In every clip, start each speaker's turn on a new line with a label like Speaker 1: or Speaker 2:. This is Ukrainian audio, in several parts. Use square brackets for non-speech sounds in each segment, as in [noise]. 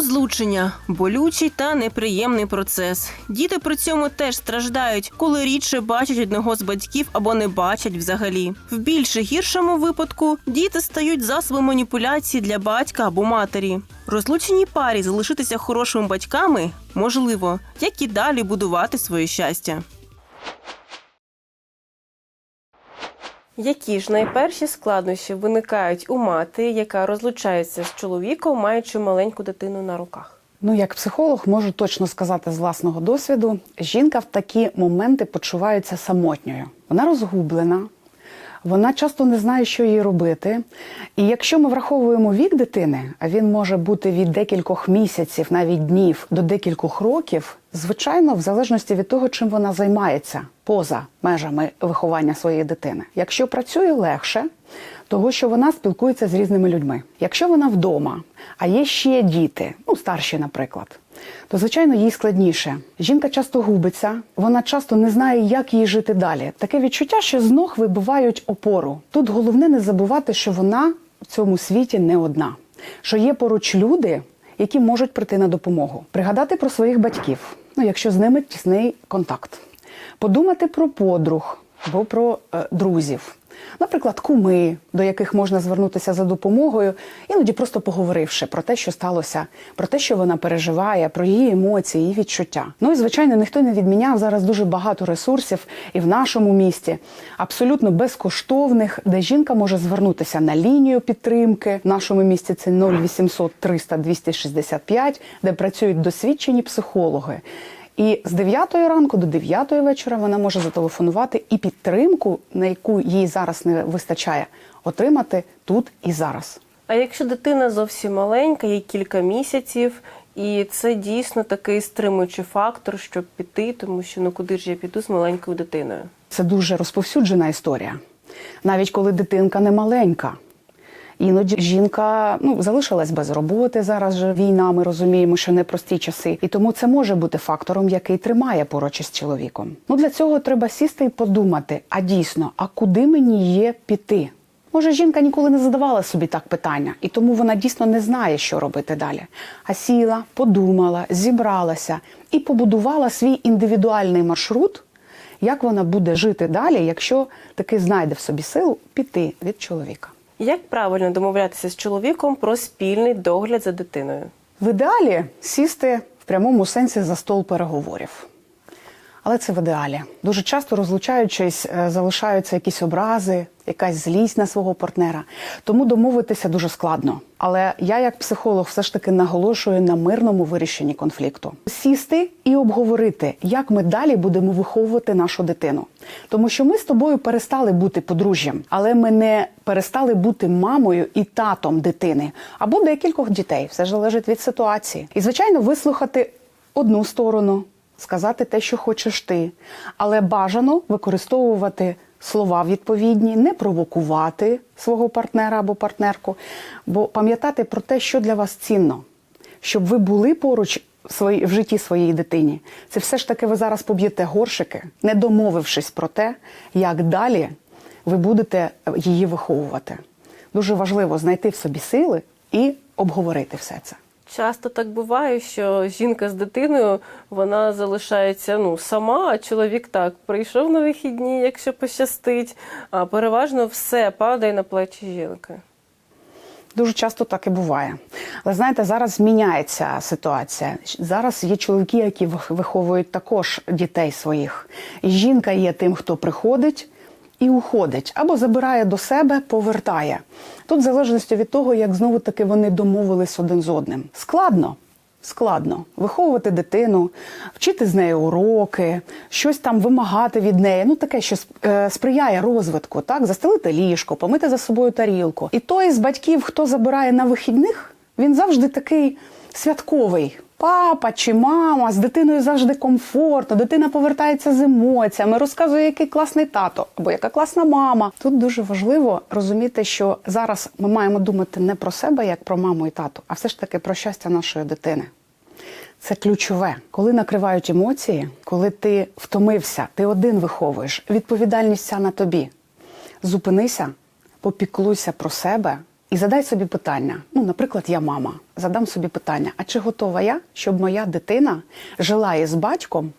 Speaker 1: Розлучення болючий та неприємний процес. Діти при цьому теж страждають, коли рідше бачать одного з батьків або не бачать взагалі. В більш гіршому випадку діти стають засобом маніпуляції для батька або матері. Розлученій парі залишитися хорошими батьками можливо, як і далі будувати своє щастя. Які ж найперші складнощі виникають у мати, яка розлучається з чоловіком, маючи маленьку дитину на руках?
Speaker 2: Ну, як психолог, можу точно сказати з власного досвіду, жінка в такі моменти почувається самотньою. Вона розгублена, вона часто не знає, що їй робити. І якщо ми враховуємо вік дитини, а він може бути від декількох місяців, навіть днів до декількох років, звичайно, в залежності від того, чим вона займається поза межами виховання своєї дитини. Якщо працює легше, того, що вона спілкується з різними людьми. Якщо вона вдома, а є ще діти, ну старші, наприклад, то звичайно їй складніше. Жінка часто губиться, вона часто не знає, як їй жити далі. Таке відчуття, що з ног вибивають опору. Тут головне не забувати, що вона в цьому світі не одна, що є поруч люди, які можуть прийти на допомогу, пригадати про своїх батьків, ну якщо з ними тісний контакт, подумати про подруг або про е, друзів. Наприклад, куми, до яких можна звернутися за допомогою, іноді просто поговоривши про те, що сталося, про те, що вона переживає, про її емоції, її відчуття. Ну і звичайно, ніхто не відміняв зараз дуже багато ресурсів і в нашому місті, абсолютно безкоштовних, де жінка може звернутися на лінію підтримки. В нашому місті це 0800 300 265, де працюють досвідчені психологи. І з 9 ранку до 9 вечора вона може зателефонувати і підтримку, на яку їй зараз не вистачає, отримати тут і зараз.
Speaker 1: А якщо дитина зовсім маленька, їй кілька місяців, і це дійсно такий стримуючий фактор, щоб піти, тому що ну куди ж я піду з маленькою дитиною?
Speaker 2: Це дуже розповсюджена історія. Навіть коли дитинка не маленька. Іноді жінка ну залишилась без роботи. Зараз же війна. Ми розуміємо, що непрості часи, і тому це може бути фактором, який тримає поруч із чоловіком. Ну для цього треба сісти і подумати: а дійсно, а куди мені є піти? Може, жінка ніколи не задавала собі так питання, і тому вона дійсно не знає, що робити далі. А сіла, подумала, зібралася і побудувала свій індивідуальний маршрут, як вона буде жити далі, якщо таки знайде в собі силу піти від чоловіка.
Speaker 1: Як правильно домовлятися з чоловіком про спільний догляд за дитиною?
Speaker 2: В ідеалі сісти в прямому сенсі за стол переговорів. Але це в ідеалі. Дуже часто розлучаючись, е, залишаються якісь образи, якась злість на свого партнера. Тому домовитися дуже складно. Але я, як психолог, все ж таки наголошую на мирному вирішенні конфлікту. Сісти і обговорити, як ми далі будемо виховувати нашу дитину. Тому що ми з тобою перестали бути подружжям, але ми не перестали бути мамою і татом дитини або декількох дітей. Все ж залежить від ситуації. І звичайно, вислухати одну сторону сказати те, що хочеш ти, але бажано використовувати слова відповідні, не провокувати свого партнера або партнерку, бо пам'ятати про те, що для вас цінно, щоб ви були поруч в, свої, в житті своєї дитині. Це все ж таки ви зараз поб'єте горшики, не домовившись про те, як далі ви будете її виховувати. Дуже важливо знайти в собі сили і обговорити все це.
Speaker 1: Часто так буває, що жінка з дитиною вона залишається ну сама, а чоловік так прийшов на вихідні, якщо пощастить, а переважно все падає на плечі жінки.
Speaker 2: Дуже часто так і буває. Але знаєте, зараз зміняється ситуація. Зараз є чоловіки, які виховують також дітей своїх. І жінка є тим, хто приходить і уходить, або забирає до себе, повертає. Тут в залежності від того, як знову таки вони домовились один з одним. Складно. Складно виховувати дитину, вчити з нею уроки, щось там вимагати від неї. Ну таке, що е, сприяє розвитку, так застелити ліжко, помити за собою тарілку. І той з батьків, хто забирає на вихідних, він завжди такий святковий. Папа чи мама з дитиною завжди комфортно, дитина повертається з емоціями, розказує, який класний тато або яка класна мама. Тут дуже важливо розуміти, що зараз ми маємо думати не про себе, як про маму і тату, а все ж таки про щастя нашої дитини. Це ключове, коли накривають емоції, коли ти втомився, ти один виховуєш, відповідальність ця на тобі. Зупинися, попіклуйся про себе І задай собі питання. Ну, наприклад, я мама. Задам собі питання: а чи готова я, щоб моя дитина жила із батьком,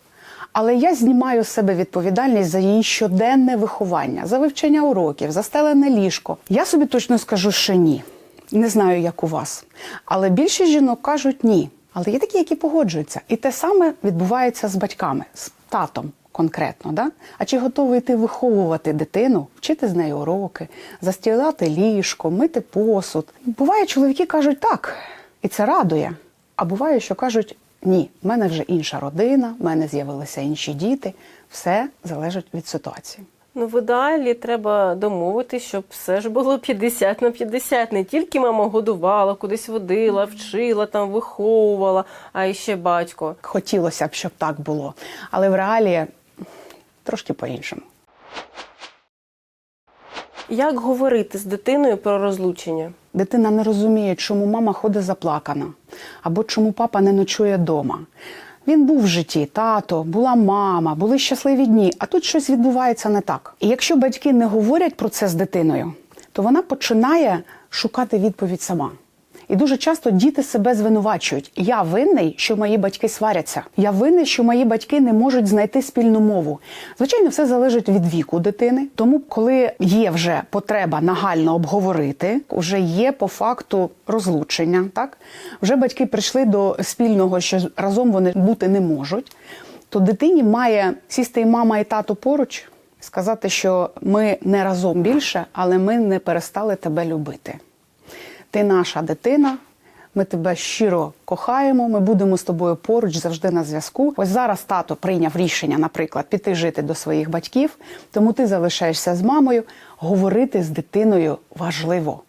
Speaker 2: але я знімаю з себе відповідальність за її щоденне виховання, за вивчення уроків, за стелене ліжко. Я собі точно скажу, що ні. Не знаю, як у вас. Але більшість жінок кажуть ні. Але є такі, які погоджуються. І те саме відбувається з батьками, з татом конкретно. Да? А чи готовий ти виховувати дитину, вчити з нею уроки, застілати ліжко, мити посуд? Буває, чоловіки кажуть так, і це радує. А буває, що кажуть ні, в мене вже інша родина, в мене з'явилися інші діти. Все залежить від ситуації.
Speaker 1: Ну, в ідеалі треба домовитись, щоб все ж було 50 на 50. Не тільки мама годувала, кудись водила, вчила, там виховувала, а і ще батько.
Speaker 2: Хотілося б, щоб так було. Але в реалії трошки по-іншому.
Speaker 1: Як говорити з дитиною про розлучення?
Speaker 2: Дитина не розуміє, чому мама ходить заплакана, або чому папа не ночує вдома. Він був в житті, тато, була мама, були щасливі дні, а тут щось відбувається не так. І якщо батьки не говорять про це з дитиною, то вона починає шукати відповідь сама. І дуже часто діти себе звинувачують. Я винний, що мої батьки сваряться. Я винний, що мої батьки не можуть знайти спільну мову. Звичайно, все залежить від віку дитини. Тому, коли є вже потреба нагально обговорити, вже є по факту розлучення. Так вже батьки прийшли до спільного, що разом вони бути не можуть. То дитині має сісти і мама, і тато поруч, сказати, що ми не разом більше, але ми не перестали тебе любити. Ти наша дитина. Ми тебе щиро кохаємо. Ми будемо з тобою поруч завжди на зв'язку. Ось зараз тато прийняв рішення, наприклад, піти жити до своїх батьків, тому ти залишаєшся з мамою. Говорити з дитиною важливо,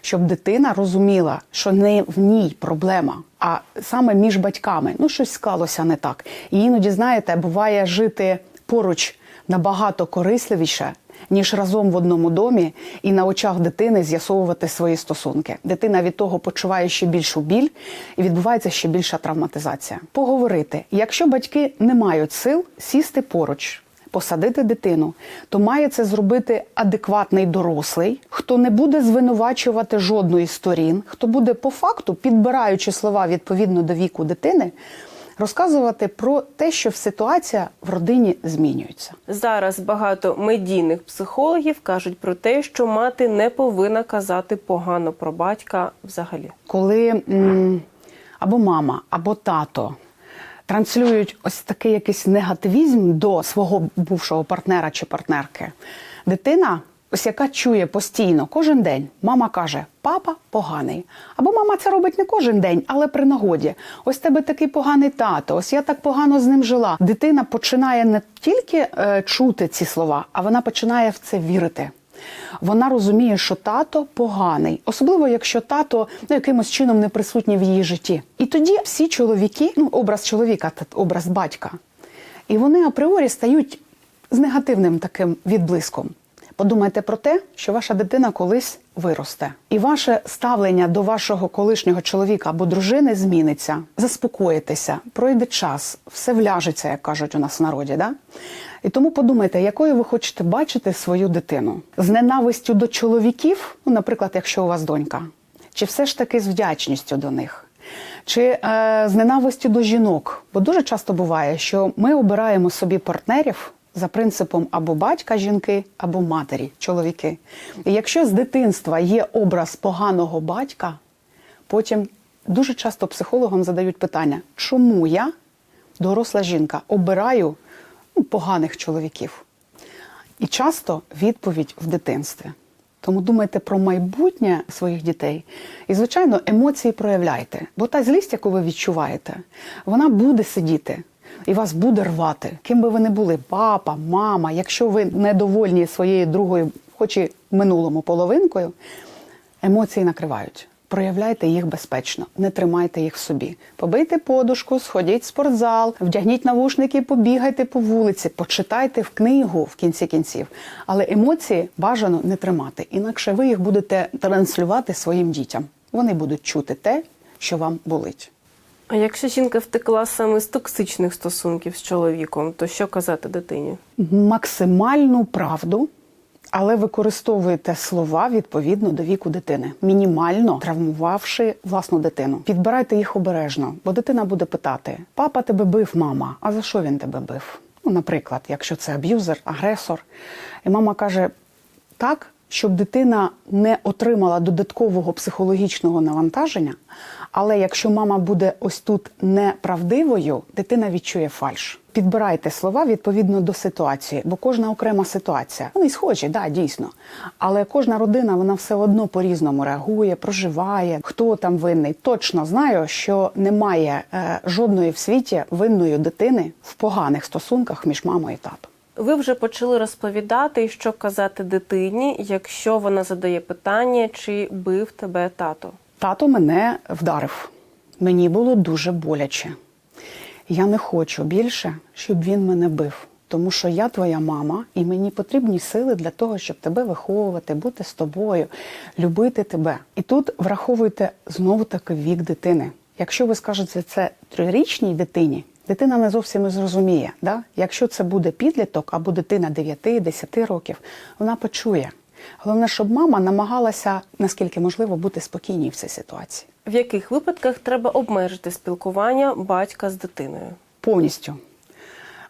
Speaker 2: щоб дитина розуміла, що не в ній проблема, а саме між батьками. Ну, щось склалося не так. І іноді, знаєте, буває жити поруч набагато корисливіше, ніж разом в одному домі і на очах дитини з'ясовувати свої стосунки. Дитина від того почуває ще більшу біль і відбувається ще більша травматизація. Поговорити, якщо батьки не мають сил сісти поруч. Посадити дитину, то має це зробити адекватний дорослий, хто не буде звинувачувати жодної сторін, хто буде по факту, підбираючи слова відповідно до віку дитини, розказувати про те, що ситуація в родині змінюється.
Speaker 1: Зараз багато медійних психологів кажуть про те, що мати не повинна казати погано про батька взагалі.
Speaker 2: коли м, або мама, або тато транслюють ось такий якийсь негативізм до свого бувшого партнера чи партнерки, дитина. Ось яка чує постійно кожен день, мама каже: папа поганий. Або мама це робить не кожен день, але при нагоді. Ось тебе такий поганий тато, ось я так погано з ним жила. Дитина починає не тільки е, чути ці слова, а вона починає в це вірити. Вона розуміє, що тато поганий, особливо якщо тато ну, якимось чином не присутній в її житті. І тоді всі чоловіки, ну образ чоловіка, образ батька, і вони апріорі стають з негативним таким відблиском. Подумайте про те, що ваша дитина колись виросте, і ваше ставлення до вашого колишнього чоловіка або дружини зміниться. Заспокоїтеся, пройде час, все вляжеться, як кажуть у нас в народі. Да? І тому подумайте, якою ви хочете бачити свою дитину з ненавистю до чоловіків, ну, наприклад, якщо у вас донька, чи все ж таки з вдячністю до них. Чи е, з ненавистю до жінок? Бо дуже часто буває, що ми обираємо собі партнерів за принципом або батька жінки, або матері чоловіки. І якщо з дитинства є образ поганого батька, потім дуже часто психологам задають питання, чому я, доросла жінка, обираю ну, поганих чоловіків? І часто відповідь в дитинстві. Тому думайте про майбутнє своїх дітей. І, звичайно, емоції проявляйте. Бо та злість, яку ви відчуваєте, вона буде сидіти і вас буде рвати. Ким би ви не були, папа, мама, якщо ви недовольні своєю другою, хоч і минулому половинкою, емоції накривають. Проявляйте їх безпечно, не тримайте їх в собі. Побийте подушку, сходіть в спортзал, вдягніть навушники, побігайте по вулиці, почитайте в книгу в кінці кінців. Але емоції бажано не тримати, інакше ви їх будете транслювати своїм дітям. Вони будуть чути те, що вам болить.
Speaker 1: А якщо жінка втекла саме з токсичних стосунків з чоловіком, то що казати дитині?
Speaker 2: максимальну правду Але використовуєте слова відповідно до віку дитини, мінімально травмувавши власну дитину. Підбирайте їх обережно, бо дитина буде питати: папа тебе бив, мама. А за що він тебе бив? Ну, наприклад, якщо це аб'юзер, агресор, і мама каже так, щоб дитина не отримала додаткового психологічного навантаження. Але якщо мама буде ось тут неправдивою, дитина відчує фальш. Підбирайте слова відповідно до ситуації, бо кожна окрема ситуація. Вони схожі, да, дійсно. Але кожна родина вона все одно по-різному реагує, проживає. Хто там винний? Точно знаю, що немає е, жодної в світі винної дитини в поганих стосунках між мамою і татом.
Speaker 1: Ви вже почали розповідати, що казати дитині, якщо вона задає питання, чи бив тебе тато.
Speaker 2: Тато мене вдарив. Мені було дуже боляче. Я не хочу більше, щоб він мене бив. Тому що я твоя мама, і мені потрібні сили для того, щоб тебе виховувати, бути з тобою, любити тебе. І тут враховуйте знову таки вік дитини. Якщо ви скажете це трирічній дитині, дитина не зовсім і зрозуміє. Да? Якщо це буде підліток або дитина 9-10 років, вона почує. Головне, щоб мама намагалася, наскільки можливо, бути спокійній в цій ситуації.
Speaker 1: В яких випадках треба обмежити спілкування батька з дитиною?
Speaker 2: Повністю.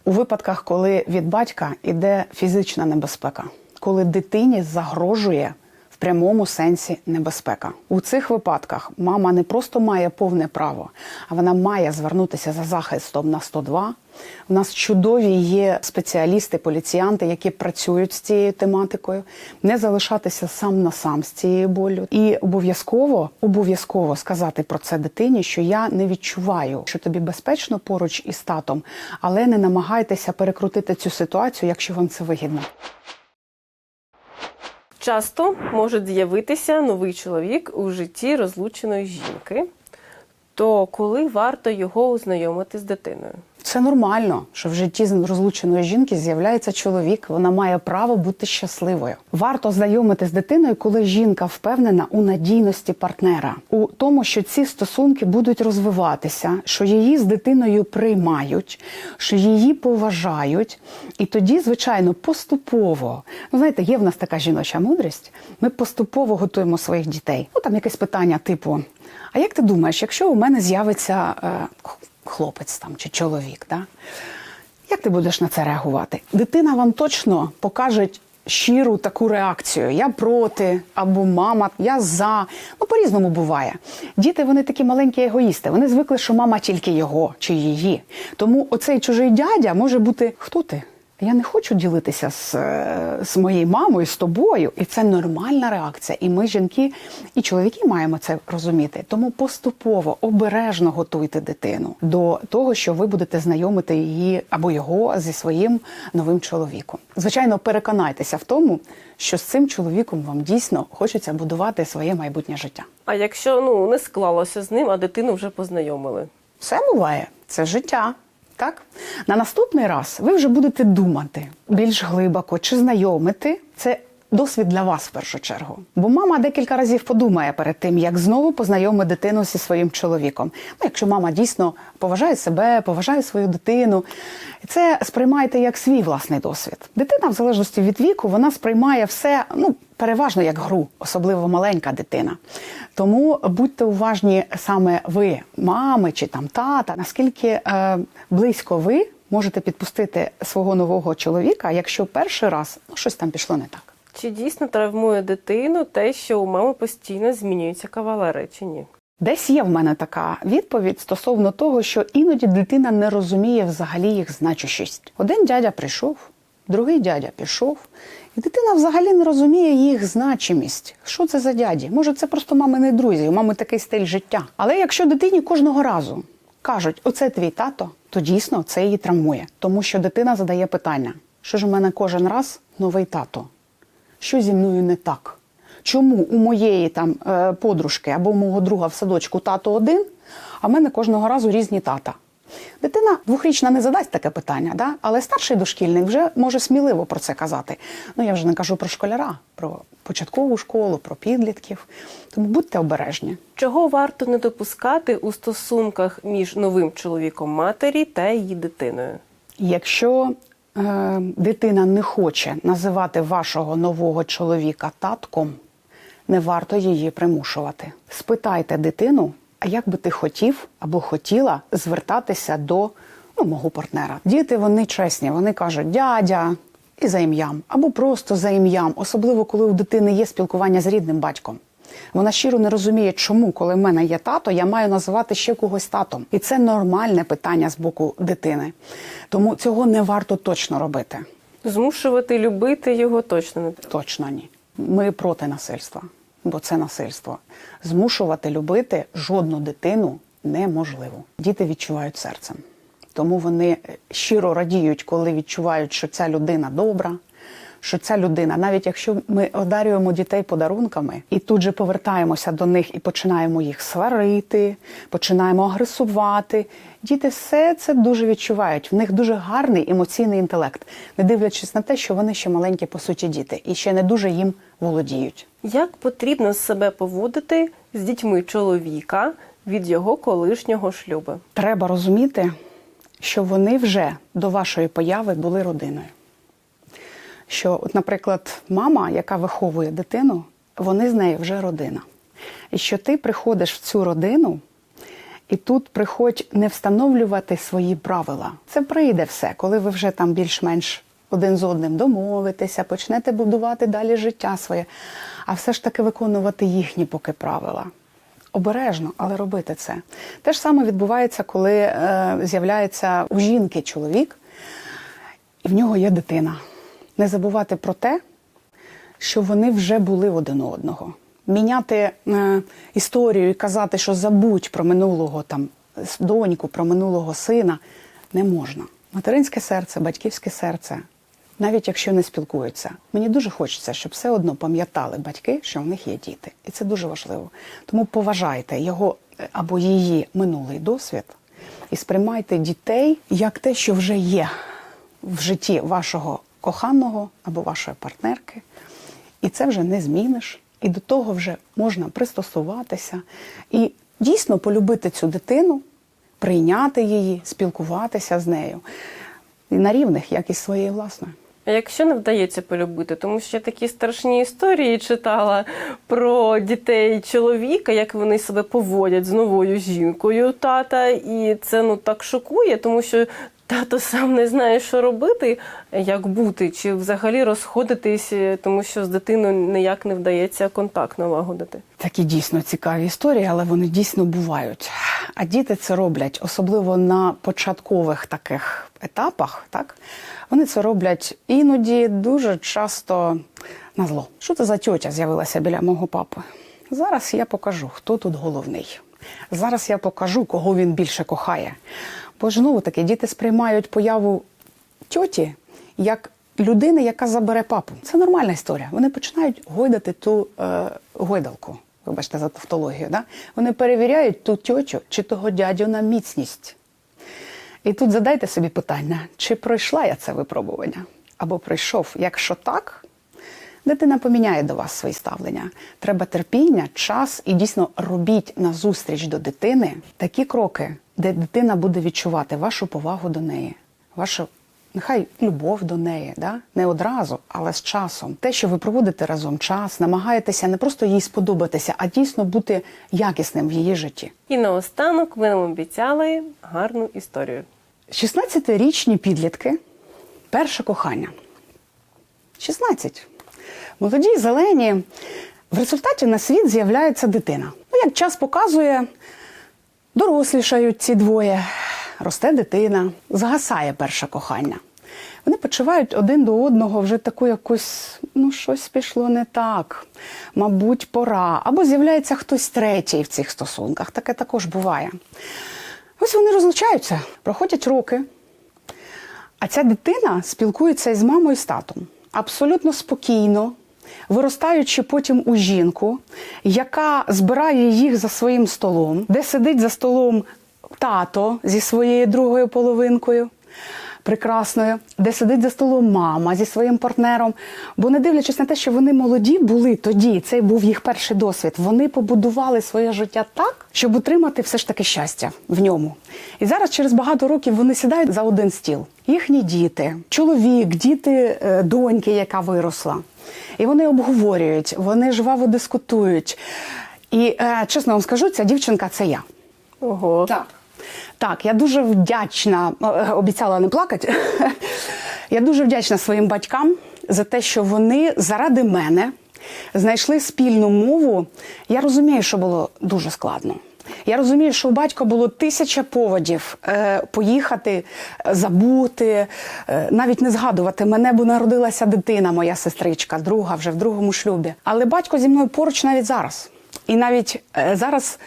Speaker 2: У випадках, коли від батька йде фізична небезпека, коли дитині загрожує прямому сенсі небезпека. У цих випадках мама не просто має повне право, а вона має звернутися за захистом на 102. У нас чудові є спеціалісти, поліціянти, які працюють з цією тематикою, не залишатися сам на сам з цією болю. І обов'язково, обов'язково сказати про це дитині, що я не відчуваю, що тобі безпечно поруч із татом, але не намагайтеся перекрутити цю ситуацію, якщо вам це вигідно.
Speaker 1: Часто може з'явитися новий чоловік у житті розлученої жінки. То коли варто його ознайомити з дитиною?
Speaker 2: Це нормально, що в житті з розлученої жінки з'являється чоловік. Вона має право бути щасливою. Варто знайомити з дитиною, коли жінка впевнена у надійності партнера, у тому, що ці стосунки будуть розвиватися, що її з дитиною приймають, що її поважають. І тоді, звичайно, поступово, ну знаєте, є в нас така жіноча мудрість. Ми поступово готуємо своїх дітей. Ну там якесь питання, типу: а як ти думаєш, якщо у мене з'явиться е, хлопець там чи чоловік, да? як ти будеш на це реагувати? Дитина вам точно покаже щиру таку реакцію: я проти, або мама, я за. Ну, по-різному буває. Діти вони такі маленькі егоїсти. Вони звикли, що мама тільки його чи її. Тому оцей чужий дядя може бути хто ти? Я не хочу ділитися з, е, з моєю мамою, з тобою, і це нормальна реакція. І ми, жінки і чоловіки, маємо це розуміти. Тому поступово обережно готуйте дитину до того, що ви будете знайомити її або його зі своїм новим чоловіком. Звичайно, переконайтеся в тому, що з цим чоловіком вам дійсно хочеться будувати своє майбутнє життя.
Speaker 1: А якщо ну не склалося з ним, а дитину вже познайомили?
Speaker 2: Все буває, це життя. Так, на наступний раз ви вже будете думати більш глибоко чи знайомити це. Досвід для вас в першу чергу. Бо мама декілька разів подумає перед тим, як знову познайомить дитину зі своїм чоловіком. Ну, якщо мама дійсно поважає себе, поважає свою дитину, це сприймайте як свій власний досвід. Дитина, в залежності від віку, вона сприймає все ну переважно як гру, особливо маленька дитина. Тому будьте уважні саме ви, мами чи там тата, наскільки е, близько ви можете підпустити свого нового чоловіка, якщо перший раз ну, щось там пішло не так.
Speaker 1: Чи дійсно травмує дитину те, що у мами постійно змінюються кавалери, чи ні?
Speaker 2: Десь є в мене така відповідь стосовно того, що іноді дитина не розуміє взагалі їх значущість. Один дядя прийшов, другий дядя пішов, і дитина взагалі не розуміє їх значимість. Що це за дяді? Може, це просто мамини друзі, у мами такий стиль життя. Але якщо дитині кожного разу кажуть, оце твій тато, то дійсно це її травмує, тому що дитина задає питання: що ж у мене кожен раз новий тато? Що зі мною не так? Чому у моєї там е, подружки або у мого друга в садочку тато один, а в мене кожного разу різні тата? Дитина двохрічна не задасть таке питання, да? але старший дошкільник вже може сміливо про це казати. Ну я вже не кажу про школяра, про початкову школу, про підлітків. Тому будьте обережні.
Speaker 1: Чого варто не допускати у стосунках між новим чоловіком матері та її дитиною?
Speaker 2: Якщо е, дитина не хоче називати вашого нового чоловіка татком, не варто її примушувати. Спитайте дитину, а як би ти хотів або хотіла звертатися до ну, мого партнера. Діти вони чесні, вони кажуть дядя і за ім'ям, або просто за ім'ям, особливо коли у дитини є спілкування з рідним батьком. Вона щиро не розуміє, чому, коли в мене є тато, я маю називати ще когось татом. І це нормальне питання з боку дитини. Тому цього не варто точно робити.
Speaker 1: Змушувати любити його точно не треба.
Speaker 2: Точно ні. Ми проти насильства, бо це насильство. Змушувати любити жодну дитину неможливо. Діти відчувають серцем. Тому вони щиро радіють, коли відчувають, що ця людина добра, що ця людина, навіть якщо ми одарюємо дітей подарунками і тут же повертаємося до них і починаємо їх сварити, починаємо агресувати. Діти все це дуже відчувають. В них дуже гарний емоційний інтелект, не дивлячись на те, що вони ще маленькі по суті діти і ще не дуже їм володіють.
Speaker 1: Як потрібно себе поводити з дітьми чоловіка від його колишнього шлюбу?
Speaker 2: Треба розуміти, що вони вже до вашої появи були родиною. Що, от, наприклад, мама, яка виховує дитину, вони з нею вже родина. І що ти приходиш в цю родину, і тут приходь не встановлювати свої правила. Це прийде все, коли ви вже там більш-менш один з одним домовитеся, почнете будувати далі життя своє, а все ж таки виконувати їхні поки правила. Обережно, але робити це. Те ж саме відбувається, коли е, з'являється у жінки чоловік, і в нього є дитина. Не забувати про те, що вони вже були один одного. Міняти е, історію і казати, що забудь про минулого там доньку, про минулого сина не можна. Материнське серце, батьківське серце, навіть якщо не спілкуються, мені дуже хочеться, щоб все одно пам'ятали батьки, що в них є діти, і це дуже важливо. Тому поважайте його е, або її минулий досвід і сприймайте дітей як те, що вже є в житті вашого коханого або вашої партнерки, і це вже не зміниш. І до того вже можна пристосуватися. І дійсно полюбити цю дитину, прийняти її, спілкуватися з нею. На рівних, як і з своєю власною.
Speaker 1: А якщо не вдається полюбити, тому що я такі страшні історії читала про дітей чоловіка, як вони себе поводять з новою жінкою тата, і це ну так шокує, тому що тато сам не знає, що робити, як бути, чи взагалі розходитись, тому що з дитиною ніяк не вдається контакт налагодити.
Speaker 2: Такі дійсно цікаві історії, але вони дійсно бувають. А діти це роблять, особливо на початкових таких етапах. Так вони це роблять іноді дуже часто на зло. Що це за тьотя з'явилася біля мого папи? Зараз я покажу, хто тут головний. Зараз я покажу, кого він більше кохає. Бо ж знову таки діти сприймають появу тьоті як людини, яка забере папу. Це нормальна історія. Вони починають гойдати ту е, гойдалку. Вибачте за тавтологію. Да? Вони перевіряють ту тьотю чи того дядю на міцність. І тут задайте собі питання, чи пройшла я це випробування? Або пройшов. Якщо так, дитина поміняє до вас свої ставлення. Треба терпіння, час і дійсно робіть назустріч до дитини такі кроки, де дитина буде відчувати вашу повагу до неї, вашу нехай любов до неї, да? не одразу, але з часом. Те, що ви проводите разом час, намагаєтеся не просто їй сподобатися, а дійсно бути якісним в її житті.
Speaker 1: І наостанок ми нам обіцяли гарну історію.
Speaker 2: 16-річні підлітки перше кохання. 16. Молоді, зелені. В результаті на світ з'являється дитина. Ну, як час показує, дорослішають ці двоє, росте дитина, згасає перше кохання. Вони почувають один до одного вже таку якусь, ну, щось пішло не так, мабуть, пора. Або з'являється хтось третій в цих стосунках. Таке також буває. Ось вони розлучаються, проходять роки. А ця дитина спілкується із мамою і з татом абсолютно спокійно, виростаючи потім у жінку, яка збирає їх за своїм столом, де сидить за столом тато зі своєю другою половинкою. Прекрасною, де сидить за столом мама зі своїм партнером. Бо не дивлячись на те, що вони молоді були тоді, це був їх перший досвід. Вони побудували своє життя так, щоб отримати все ж таки щастя в ньому. І зараз, через багато років, вони сідають за один стіл. Їхні діти, чоловік, діти е, доньки, яка виросла. І вони обговорюють, вони жваво дискутують. І е, чесно вам скажу, ця дівчинка це я.
Speaker 1: Ого.
Speaker 2: Так. Так, я дуже вдячна, обіцяла не плакати. [laughs] Я дуже вдячна своїм батькам за те, що вони заради мене знайшли спільну мову. Я розумію, що було дуже складно. Я розумію, що у батька було тисяча поводів е, поїхати, е, забути, е, навіть не згадувати мене, бо народилася дитина, моя сестричка, друга вже в другому шлюбі. Але батько зі мною поруч навіть зараз. І навіть зараз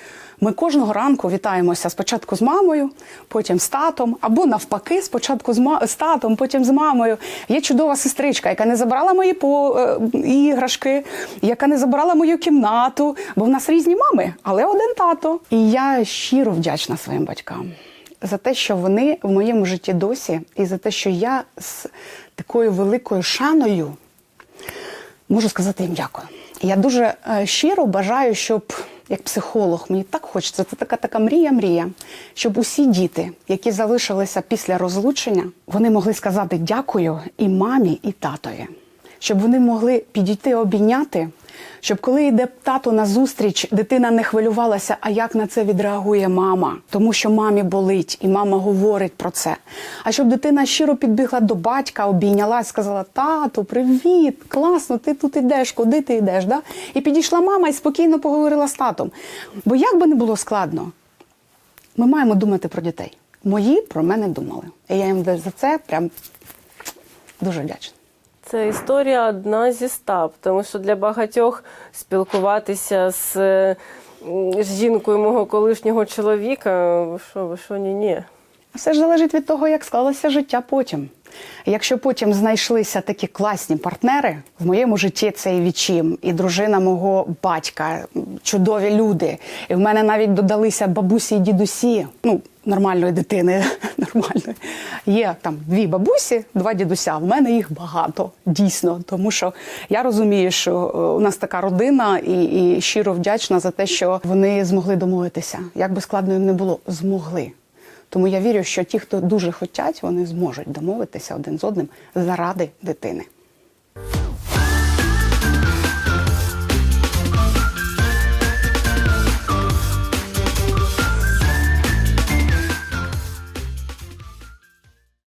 Speaker 2: ми кожного ранку вітаємося спочатку з мамою, потім з татом, або навпаки, спочатку з, ма- з татом, потім з мамою. Є чудова сестричка, яка не забрала мої по, е, іграшки, яка не забрала мою кімнату, бо в нас різні мами, але один тато. І я щиро вдячна своїм батькам за те, що вони в моєму житті досі, і за те, що я з такою великою шаною можу сказати їм дякую. Я дуже е, щиро бажаю, щоб як психолог, мені так хочеться, це така така мрія-мрія, щоб усі діти, які залишилися після розлучення, вони могли сказати дякую і мамі, і татові, щоб вони могли підійти обійняти. Щоб коли йде тато на зустріч, дитина не хвилювалася, а як на це відреагує мама, тому що мамі болить, і мама говорить про це. А щоб дитина щиро підбігла до батька, обійняла, сказала: Тату, привіт, класно, ти тут ідеш, куди ти йдеш? Да? І підійшла мама і спокійно поговорила з татом. Бо як би не було складно, ми маємо думати про дітей. Мої про мене думали. І я їм за це прям дуже вдячна.
Speaker 1: Це історія одна зі ста, тому що для багатьох спілкуватися з, з жінкою мого колишнього чоловіка, що, ви що, ні, ні.
Speaker 2: Все ж залежить від того, як склалося життя потім. Якщо потім знайшлися такі класні партнери, в моєму житті це і відчим, і дружина мого батька, чудові люди. І в мене навіть додалися бабусі і дідусі, ну, нормальної дитини, [laughs] нормальної. Є там дві бабусі, два дідуся. В мене їх багато, дійсно. Тому що я розумію, що е, у нас така родина, і, і щиро вдячна за те, що вони змогли домовитися. Як би складно їм не було, змогли. Тому я вірю, що ті, хто дуже хочуть, вони зможуть домовитися один з одним заради дитини.